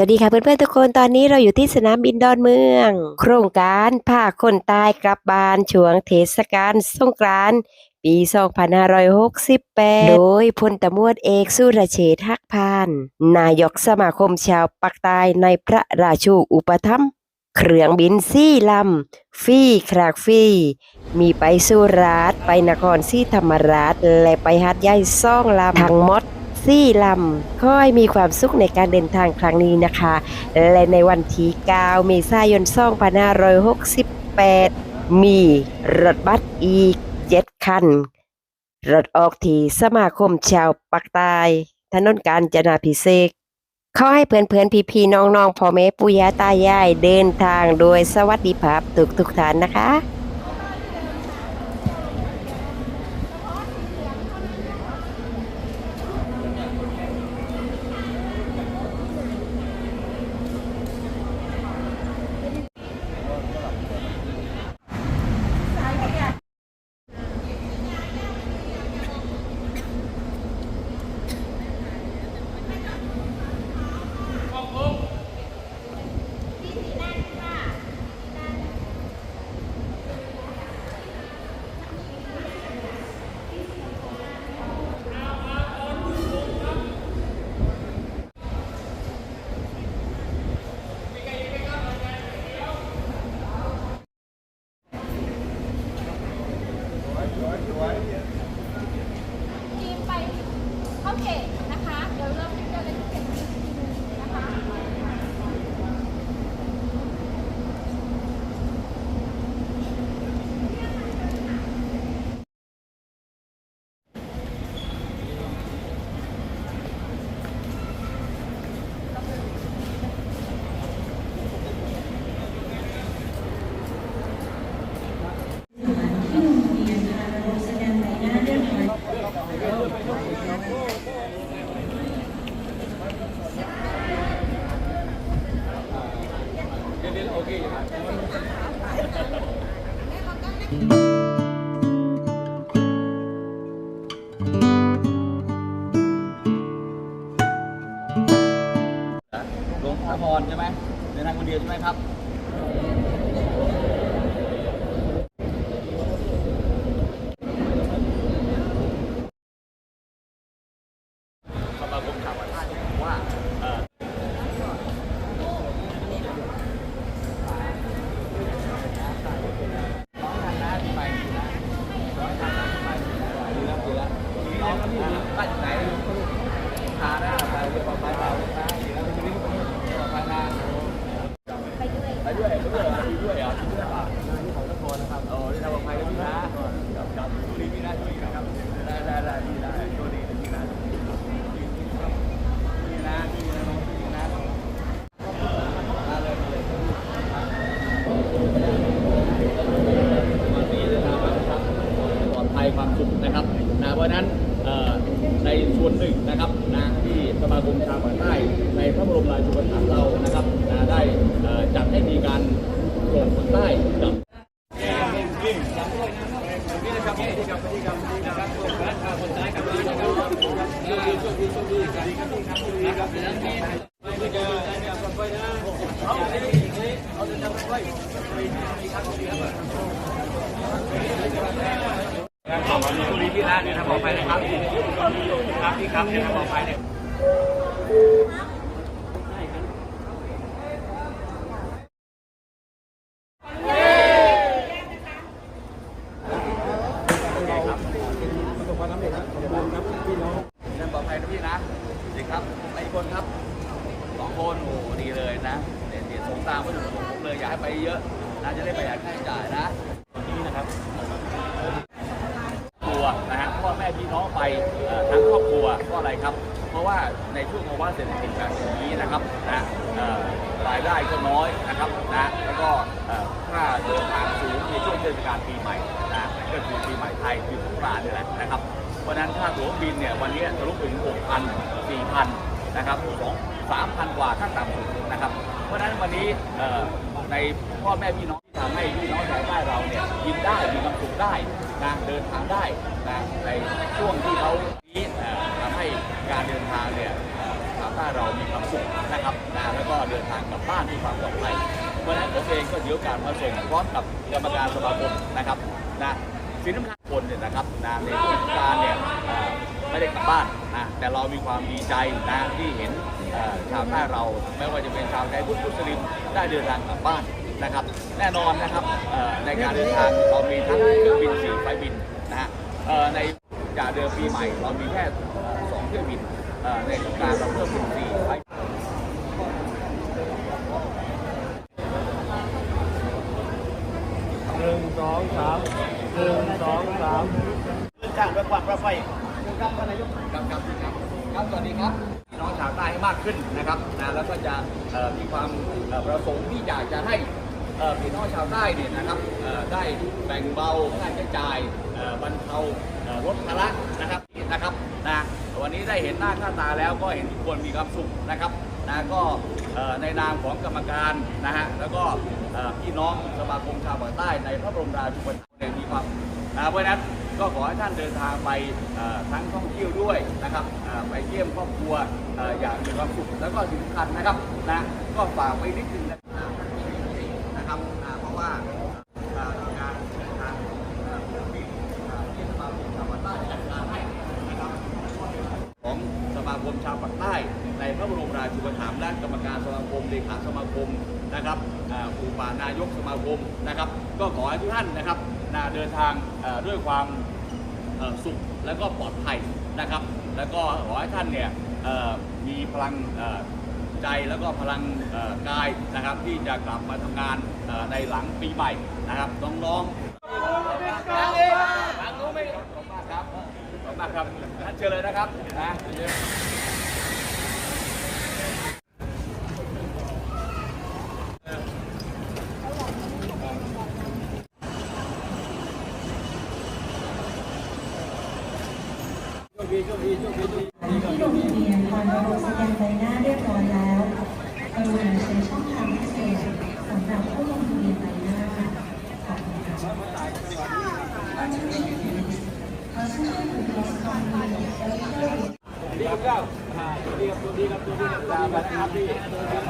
วัสดีค่ะเพื่อนๆทุกคนตอนนี้เราอยู่ที่สนามบินดอนเมือง โครงการพาคนตายกลับบ้านช่วงเทศกาลสงกรานต์ปี 2568 โดยพลตำรวจเอกสุรเชษฐ์หักพาน นายกสมาคมชาวปักใต้ในพระราชูอุปถัมภ์เครื่องบินสี่ลำฟรีครากฟรีมีไปสุราษฎร์ไปนครศรีธรรมราช และไปหัดใหญ่ซ่องลำทั้งหมด สี่ลำขอให้มีความสุขในการเดินทางครั้งนี้นะคะ และในวันที่9เมษายน2568 มีรถบัสอีก 7 คัน รถออกที่สมาคมชาวปักใต้ถนนกาญจนาพิเศษกขอให้เพื่อนๆ พี่ๆ น้องๆ พ่อแม่ปู่ย่าตายายเดินทางโดยสวัสดิภาพทุกทุกๆท่านนะคะ ทีมไปเข้าเขตนะคะ เดี๋ยวเราไปเจอกันที่เขตอีกทีหนึงนะคะ ลงนครใช่ไหมเดินทางคนเดียวใช่ไหมครับ สมาคมข่าวท่าบอกว่าเอ่อน้องทางน้าที่ไปดีนะน้องทางน้าที่ไปดีนะดีแล้วดีแล้วน้องที่บ้านอยู่ไหนพาหน้าไปเรียกว่าไปเปล่านะดีแล้วทีนี้พาหน้าไป ด้วยด้วยด้วยอไปด้วยเปล่าที่ของนครนะครับโอ้ที่ทำกับใครแล้วพี่นะกับกับดูดีพี่นะดูดีนะครับได้ได้ได้ดีได้ดูดีดีนะนี่นะนี่นะน้องนี่นะมาเลยมาเลยวันนี้นะครับปลอดภัยความสุขนะครับนะเพราะนั้นเอ่อในส่วนหนึ่งนะครับนะที่สมาคมชาวภาคใต้ในพระบรมราชูปถัมภ์เรานะครับนะได้เอ่อจัดให้มีการส่งคนใต้กับนี่นะครับนี่ครับนี่ครับนี่นะครับคนใต้กับนี่นะครับนี่ช่วยดีช่วยดีกันนะครับนะครับ ขอบคุณคุณลีพี่ร้านี่ยทำขอไปนะครับครับพี่ครับนี่ยทำขอไปเนี่ยนั่นปลอดภัยนะพี่นะดีครับไปอีกคนครับสองคนโอ้โหดีเลยนะเดี๋ยวเดี๋ยวส่งตามก็ถึงผม เลยอยากให้ไปเยอะนะจะได้ประหยัดค่าใช้จ่ายนะวันนี้นะครับครัวนะฮะพ่อแม่พี่น้องไปทั้งครอบครัวก็อะไรครับ เพราะว่าในช่วงภาวะเศรษฐกิจแบบนี้นะครับนะรายได้ก็น้อยนะครับนะแล้วก็ค่าเดินทางสูงในช่วงเทศกาลปีใหม่นะก็คือปีใหม่ไทยคือสงกรานต์นี่แหละนะครับเพราะนั้นค่าตั๋วบินเนี่ยวันนี้ทะลุถึง 6,000 4,000 นะครับสองสามพันกว่าขั้นต่ำสุดนะครับ เพราะฉะนั้นวันนี้เอ่อ ในพ่อแม่พี่น้องที่ทำให้พี่น้องชาวใต้เราเนี่ยกินได้มีความสุขได้นะเดินทางได้นะในช่วงที่เขานี้ทำให้การเดินทางเนี่ยชาวใต้เรามีความสุขนะครับนะแล้วก็เดินทางกลับบ้านด้วยความปลอดภัยเพราะฉะนั้นผมเองก็ถือโอกาสมาส่งพร้อมกับกรรมการสมาคมนะครับนะสิ่งสำคัญคนเนี่ยนะครับนะในช่วงสงการเนี่ย ไม่ได้กลับบ้านนะแต่เรามีความดีใจนะที่เห็นชาวใต้เราไม่ว่าจะเป็นชาวไทยพุทธมุสลิมได้เดินทางกลับบ้านนะครับ แน่นอนนะครับในการเดินทางเรามีทั้งเครื่องบินสี่ไฟบินนะฮะในจากเดิมปีใหม่เรามีแค่สองเครื่องบินในสการเราเพิ่มเป็นสี่ไฟหนึ่งสองสามหนึ่งสองสามจ้างรถความรถไฟ ครับท่านนายกครับครับครับครับสวัสดีครับพี่น้องชาวใต้ให้มากขึ้นนะครับนะแล้วก็จะเอ่อมีความเอ่อประสงค์ที่อยากจะให้เอ่อพี่น้องชาวใต้เนี่ยนะครับเอ่อได้แบ่งเบาค่าใช้จ่ายเอ่อบรรเทาเอ่อลดภาระนะครับนะครับนะวันนี้ได้เห็นหน้าค่าตาแล้วก็เห็นทุกคนมีความสุขนะครับนะก็เอ่อในนามของกรรมการนะฮะแล้วก็เอ่อพี่น้องสมาคมชาวภาคใต้ในพระบรมราชูปถัมภ์เนี่ยมีความนะเพราะฉะนั้น ก็ขอให้ท่านเดินทางไปทั้งท่องเที่ยวด้วยนะครับไปเยี่ยมครอบครัวอย่างมีความสุขแล้วก็สำคัญนะครับนะก็ฝากไว้นิดนึงนะครับนะครับเพราะว่าการเดินทางเครื่องบินที่สมาคมชาวปากใต้จัดการให้นะครับของสมาคมชาวปากใต้ในพระบรมราชูปถัมภ์และกรรมการสมาคมเลขาสมาคม นะครับอ่าผู้ป่านายกสมาคมนะครับ ก็ขอให้ทุกท่านนะครับนะเดินทางเอ่อด้วยความเอ่อสุขและก็ปลอดภัยนะครับ แล้วก็ขอให้ท่านเนี่ยเอ่อมีพลังเอ่อใจแล้วก็พลังเอ่อกายนะครับ ที่จะกลับมาทำงานเอ่อในหลังปีใหม่นะครับน้องๆทางนู้นไม่ขอบคุณมากครับขอบคุณมากครับท่านเชิญเลยนะครับนะ ที่ลงทะเบียนผ่านระบบสแกนใบหน้าเรียบร้อยแล้วกรุณาใช้ช่องทางพิเศษสำหรับผู้ลงทะเบียนใบหน้าขอบคุณค่ะขอชิญผู้ประกอบการเจ้าหน้าที่ดีครับเจ้าดีครับดีครับดีครับตามมานะครับพี่ไปเลยครับ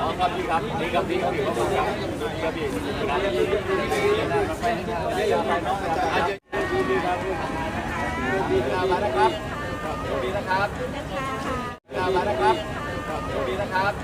อ๋อครับพี่ครับนี่ครับพี่ครับพี่ครับพี่ครับพี่ครับพี่ครับ